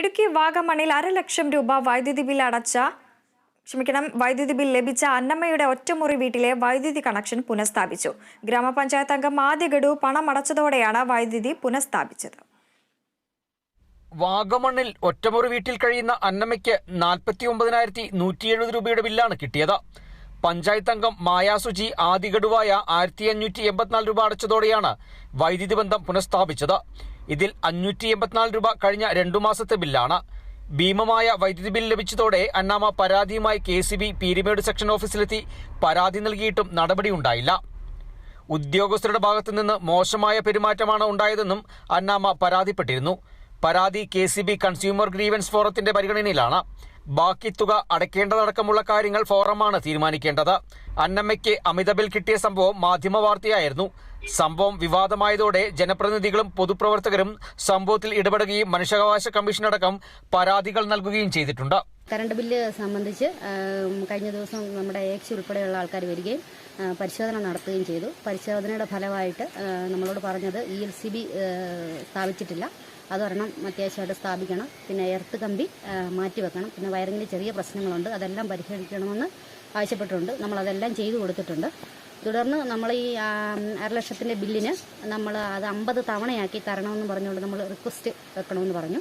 ഇടുക്കി വാഗമണിൽ അരലക്ഷം രൂപ വൈദ്യുതി ബിൽ അടച്ച ക്ഷമിക്കണം വൈദ്യുതി ബിൽ ലഭിച്ച അന്നമ്മയുടെ ഒറ്റമുറി വീട്ടിലെ വൈദ്യുതി കണക്ഷൻ പുനഃസ്ഥാപിച്ചു. ഗ്രാമപഞ്ചായത്ത് അംഗം ആദ്യ ഗഡു പണമടച്ചതോടെയാണ് വൈദ്യുതി പുനഃസ്ഥാപിച്ചത്. വാഗമണ്ണിൽ ഒറ്റമുറി വീട്ടിൽ കഴിയുന്ന അന്നമ്മയ്ക്ക് നാൽപ്പത്തി ഒമ്പതിനായിരത്തി നൂറ്റി എഴുപത് രൂപയുടെ ബില്ലാണ് കിട്ടിയത്. പഞ്ചായത്ത് അംഗം മായാസുജി ആദ്യ ഗഡുവായ ആയിരത്തി അഞ്ഞൂറ്റി എൺപത്തിനാല് രൂപ അടച്ചതോടെയാണ് വൈദ്യുതി ബന്ധം പുനഃസ്ഥാപിച്ചത്. ഇതിൽ അഞ്ഞൂറ്റി എൺപത്തിനാല് രൂപ കഴിഞ്ഞ രണ്ടു മാസത്തെ ബില്ലാണ്. ഭീമമായ വൈദ്യുതി ബിൽ ലഭിച്ചതോടെ അന്നാമ പരാതിയുമായി K C B Peermade section ഓഫീസിലെത്തി പരാതി നൽകിയിട്ടും നടപടിയുണ്ടായില്ല ഉദ്യോഗസ്ഥരുടെ ഭാഗത്തു നിന്ന് മോശമായ പെരുമാറ്റമാണ് ഉണ്ടായതെന്നും അന്നാമ പരാതിപ്പെട്ടിരുന്നു. പരാതി K C B consumer grievance ഫോറത്തിന്റെ പരിഗണനയിലാണ്. ബാക്കി തുക അടയ്ക്കേണ്ടതടക്കമുള്ള കാര്യങ്ങൾ ഫോറമാണ് തീരുമാനിക്കേണ്ടത്. അന്നമ്മയ്ക്ക് അമിത ബിൽ കിട്ടിയ സംഭവം മാധ്യമ വാർത്തയായിരുന്നു. സംഭവം വിവാദമായതോടെ ജനപ്രതിനിധികളും പൊതുപ്രവർത്തകരും സംഭവത്തിൽ ഇടപെടുകയും മനുഷ്യാവകാശ കമ്മീഷനടക്കം പരാതികൾ നൽകുകയും ചെയ്തിട്ടുണ്ട്. കറണ്ട് ബില്ല് സംബന്ധിച്ച് കഴിഞ്ഞ ദിവസം നമ്മുടെ എക്സ് ഉൾപ്പെടെയുള്ള ആൾക്കാർ വരികയും പരിശോധന നടത്തുകയും ചെയ്തു. പരിശോധനയുടെ ഫലമായിട്ട് നമ്മളോട് പറഞ്ഞത് ഇ എൽ സി ബി സ്ഥാപിച്ചിട്ടില്ല. അതൊരെണ്ണം അത്യാവശ്യമായിട്ട് സ്ഥാപിക്കണം. പിന്നെ എർത്ത് കമ്പി മാറ്റി വെക്കണം. പിന്നെ വയറിങ്ങിൽ ചെറിയ പ്രശ്നങ്ങളുണ്ട്. അതെല്ലാം പരിഹരിക്കണമെന്ന് ആവശ്യപ്പെട്ടിട്ടുണ്ട്. നമ്മളതെല്ലാം ചെയ്തു കൊടുത്തിട്ടുണ്ട്. തുടർന്ന് നമ്മൾ ഈ ആ, അരലക്ഷത്തിന്റെ ബില്ലിന് നമ്മൾ അത് അമ്പത് തവണയാക്കി തരണമെന്ന് പറഞ്ഞുകൊണ്ട് നമ്മൾ റിക്വസ്റ്റ് വെക്കണമെന്ന് പറഞ്ഞു.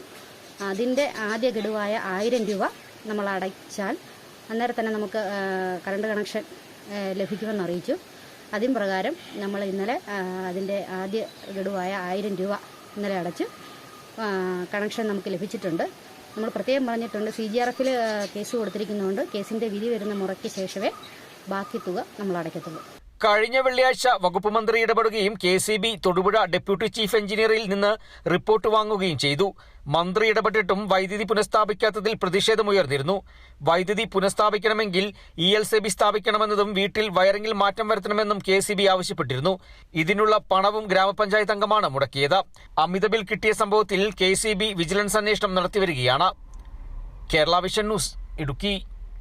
അതിന്റെ ആദ്യ ഗഡുവായ ആയിരം രൂപ നമ്മൾ അടച്ചാൽ അന്നേരം തന്നെ നമുക്ക് കറണ്ട് കണക്ഷൻ ലഭിക്കുമെന്ന് അറിയിച്ചു. അതിൻ പ്രകാരം നമ്മൾ ഇന്നലെ അതിന്റെ ആദ്യ ഗഡുവായ ആയിരം രൂപ ഇന്നലെ അടച്ചു. കണക്ഷൻ നമുക്ക് ലഭിച്ചിട്ടുണ്ട്. നമ്മൾ പ്രത്യേകം പറഞ്ഞിട്ടുണ്ട് സി ജി ആർ എഫിൽ കേസ് കൊടുത്തിരിക്കുന്നതുകൊണ്ട് കേസിന്റെ വിധി വരുന്ന മുറയ്ക്ക് ശേഷമേ ബാക്കി തുക നമ്മൾ അടയ്ക്കത്തുള്ളൂ. കഴിഞ്ഞ വെള്ളിയാഴ്ച വകുപ്പ് മന്ത്രി ഇടപെടുകയും K C B Thodupuzha deputy chief എഞ്ചിനീയറിൽ നിന്ന് റിപ്പോർട്ട് വാങ്ങുകയും ചെയ്തു. മന്ത്രി ഇടപെട്ടിട്ടും വൈദ്യുതി പുനഃസ്ഥാപിക്കാത്തതിൽ പ്രതിഷേധമുയർന്നിരുന്നു വൈദ്യുതി പുനഃസ്ഥാപിക്കണമെങ്കിൽ ഇ എൽ സി ബി സ്ഥാപിക്കണമെന്നതും വീട്ടിൽ വയറിംഗിൽ മാറ്റം വരുത്തണമെന്നും കെ സി ബി ആവശ്യപ്പെട്ടിരുന്നു. ഇതിനുള്ള പണവും ഗ്രാമപഞ്ചായത്ത് അംഗമാണ് മുടക്കിയത്. അമിത ബിൽ കിട്ടിയ സംഭവത്തിൽ കെ സി ബി വിജിലൻസ് അന്വേഷണം നടത്തിവരികയാണ്. Kerala vision news Idukki.